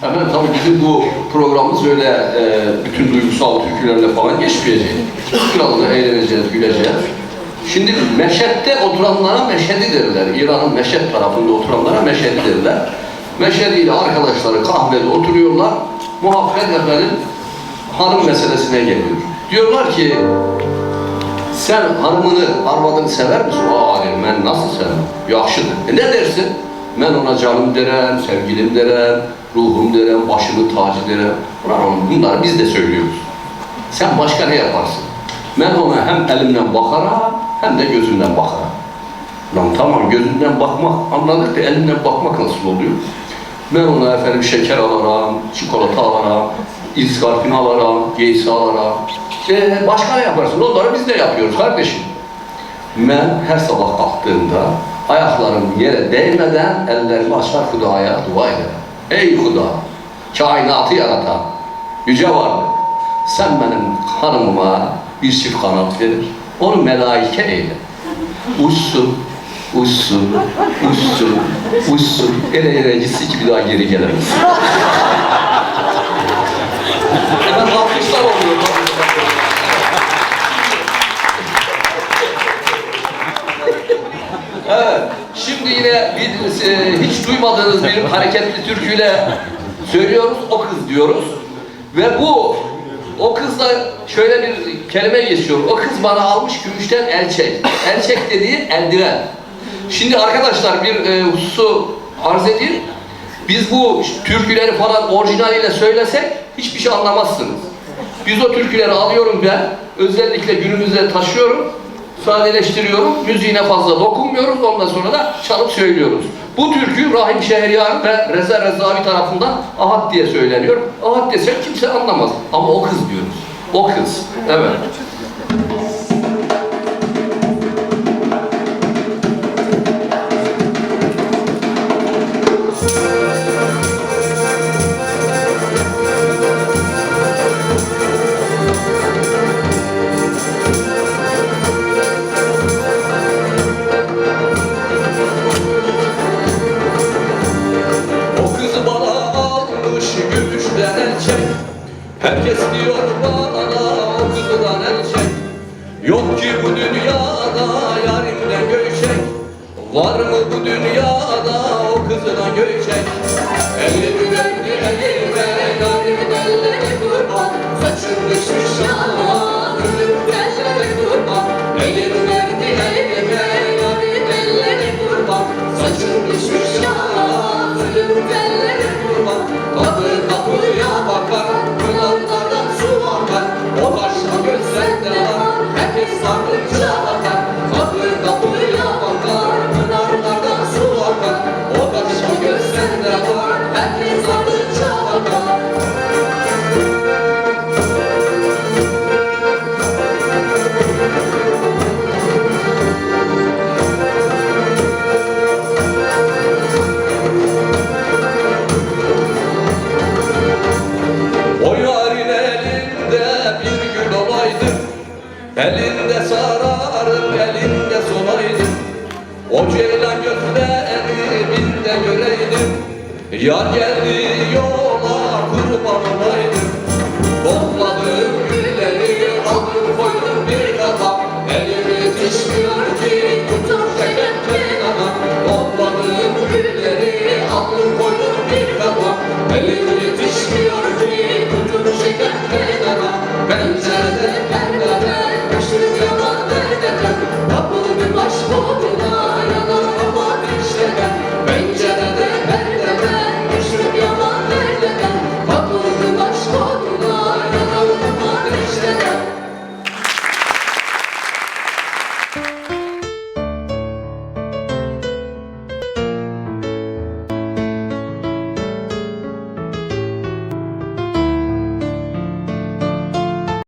Tabii bizim bu programımız öyle e, bütün duygusal türkülerle falan geçmeyecek. Da eğleneceğiz, güleceğiz. Şimdi Meşet'te oturanlara Meşedi derler. İran'ın Meşet tarafında oturanlara Meşedi derler. Meşedi ile arkadaşları kahvede oturuyorlar. Muhabbet efendim hanım meselesine geliyor. Diyorlar ki sen hanımını, arvadını sever misin? Aa derim, ben nasıl sevmem? Yaxşıdır. E ne dersin? Ben ona canım derem, sevgilim derem, ruhum derem, başımın tacı derem. Bunları biz de söylüyoruz. Sen başka ne yaparsın? Ben ona hem elimden bakaram, hem de gözümden bakaram. Lan tamam gözünden bakmak anladık da elinden bakmak nasıl oluyor? Ben ona efendim şeker alaram, çikolata alaram, iskarpin alaram, giysi alaram. E, başka ne yaparsın? Onları biz de yapıyoruz kardeşim. Ben her sabah kalktığımda ayaklarım yere değmeden ellerimi açar Huda'ya dua ederim. Ey Huda, kainatı yaratan, yüce varlık, sen benim hanımıma bir çift kanat verir. Onu melaike eyle. Uçsun, uçsun, uçsun, uçsun. Ele ele gitsin ki bir daha geri gelemez. Hemen alkışlar oluyor. Evet, şimdi yine bir, e, hiç duymadığınız bir hareketli türküyle söylüyoruz, o kız diyoruz. Ve bu, o kızla şöyle bir kelime geçiyor. O kız bana almış gümüşten elçek. Elçek dediği eldiven. Şimdi arkadaşlar bir e, hususu arz edeyim. Biz bu türküleri falan orijinaliyle söylesek hiçbir şey anlamazsınız. Biz o türküleri alıyorum ben, özellikle günümüze taşıyorum, sadeleştiriyorum, müziğine fazla dokunmuyoruz, ondan sonra da çalıp söylüyoruz. Bu türkü Rahim Şehriyar ve Reza Rezavi tarafından Ahad diye söyleniyor. Ahad desek kimse anlamaz ama o kız diyoruz. O kız, evet. Herkes diyor bana o kızdan elçek. Yok ki bu dünyada yarimden göçek. Var mı bu dünyada o kızdan göçek? Elimi verdi elime yarimin elleri kurban. Saçım düşmüş ama ölüm tellere kurban. Elim verdi elime yarim elleri kurban. Saçım düşmüş ama ölüm tellere Herkes sarınca bakar Kapı kapıya bakar Kılanlardan su akar O başka gözlerde var Herkes sarınca bakar Elinde sararım, elinde solaydım O ceylan gözleri bir de göreydim. Yar geldi